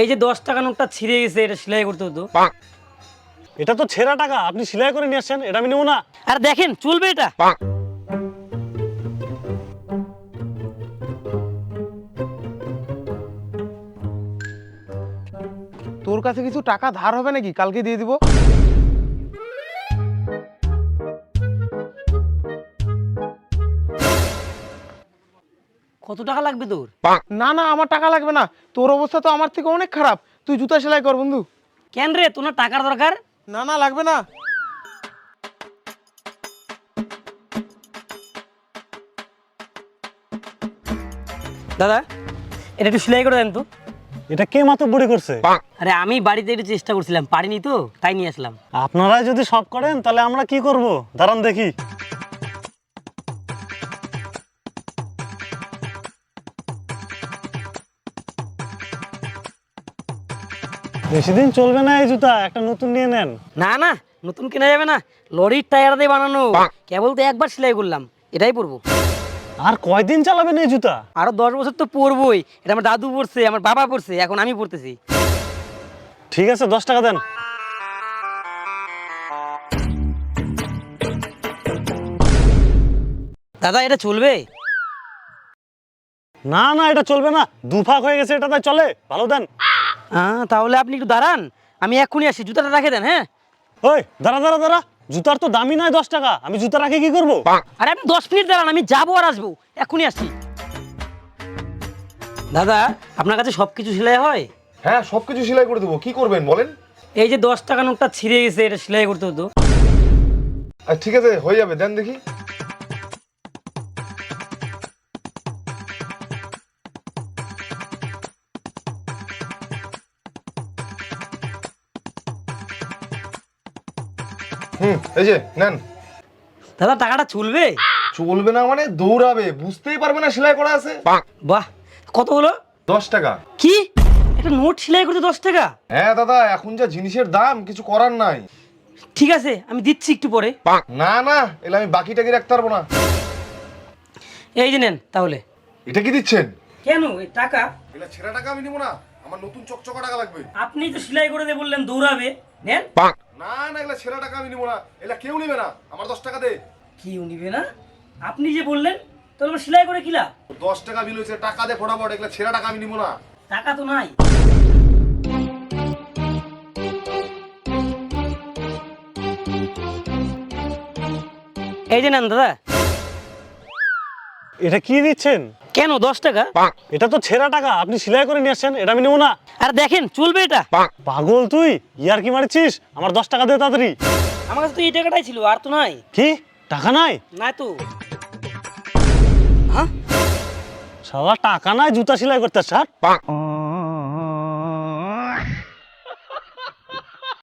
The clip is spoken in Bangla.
এই যে দশ টাকা নোটটা ছিঁড়ে গেছে এটা সেলাই করতে হতো। এটা তো ছেঁড়া টাকা আপনি সেলাই করে নিয়ে আসছেন এটা আমি নেব না। আর দেখেন চলবে এটা। তোর কাছে কিছু টাকা ধার হবে নাকি? কালকে দিয়ে দিব। কত টাকা লাগবে তোর? না না আমার টাকা লাগবে না। তোর অবস্থা তো আমার থেকে অনেক খারাপ। তুই জুতা সেলাই কর বন্ধু। কেন রে? তোর টাকার দরকার? না না লাগবে না। দাদা এটা একটু সেলাই করে দেন তো। এটা কে মাত্র বুড়ি করছে আরে আমি বাড়িতে একটু চেষ্টা করছিলাম পারিনি তো তাই নিয়ে আসলাম। আপনারা যদি সব করেন তাহলে আমরা কি করব? দাঁড়ান দেখি। বেশি দিন চলবে না এই জুতা একটা নতুন নিয়ে নেন। না না নতুন কেনা যাবে না। লরির টায়ার দিয়ে বানানো। কেবল তো একবার সেলাই করলাম এটাই পরবো। আর কয়দিন চালাবেন এই জুতা? আরও দশ বছর তো পরবই। এটা আমার দাদু পড়ছে আমার বাবা পড়ছে এখন আমি পড়তেছি ঠিক আছে দশ টাকা দেন। দাদা এটা চলবে? না না এটা চলবে না। দুফাক হয়ে গেছে এটা তাই চলে। ভালো দেন। হ্যাঁ তাহলে আপনি একটু দাঁড়ান। আমি এক্ষুনি আসি জুতাটা রাখে দেন হ্যাঁ? ওই দাঁড়া দাঁড়া দাঁড়া। জুতার তো দামই নয় দশ টাকা। আমি জুতা রাখে কি করব? আরে আপনি দশ মিনিট দাঁড়ান আমি যাব আর আসব। এক্ষুনি আসছি। দাদা আপনার কাছে সব কিছু সেলাই হয়? হ্যাঁ সব কিছু সেলাই করে দেবো। কি করবেন বলেন? এই যে দশ টাকা নোটটা ছিঁড়ে গেছে এটা সেলাই করতে হতো। আর ঠিক আছে হয়ে যাবে। দেন দেখি। হুম এই যে নেন। দাদা টাকাটা চলবে? চলবে না মানে দৌড়াবে বুঝতেই পারবে না সেলাই করা আছে। বাহ। কত হলো? দশ টাকা। কি? একটা নোট সেলাই করতে দশ টাকা? হ্যাঁ দাদা এখন যা জিনিসের দাম কিছু করার নাই। ঠিক আছে আমি দিচ্ছি একটু পরে। না না এলে আমি বাকি টাকি রাখতে পারব না। এই যে নেন তাহলে। এটা কি দিচ্ছেন? কেন? এই টাকা? এগুলা ছেঁড়া টাকা আমি নিবো না আমার নতুন চকচকা টাকা লাগবে। আপনি তো সেলাই করে দিয়ে বললেন দৌড়াবে। নেন। না না এগুলা ছেঁড়া টাকা আমি নিবো না। এগুলা কেউ নিবে না। আমার দশ টাকা দে। কি নিবে না? আপনি যে বললেন তাহলে আমার সেলাই করে কিলা দশ টাকা বিল হয়েছে টাকা দে ফটাফট এগুলা ছেঁড়া টাকা আমি নিবো না। টাকা তো নাই। এই যে নেন দাদা। এটা কি দিচ্ছেন? কেন দশ টাকা? এটা তো ছেঁড়া টাকা আপনি সেলাই করে নিয়ে আসছেন এটা আমি নেব না। আর দেখেন চলবে এটা। পাগল তুই ইয়ার কি মারছিস? আমার দশ টাকা দে তাড়াতাড়ি। আমার কাছে তো এই টাকাটাই ছিল আর তো নাই। কি? টাকা নাই? না তো। শালা টাকা নাই জুতা সেলাই করতে স্যার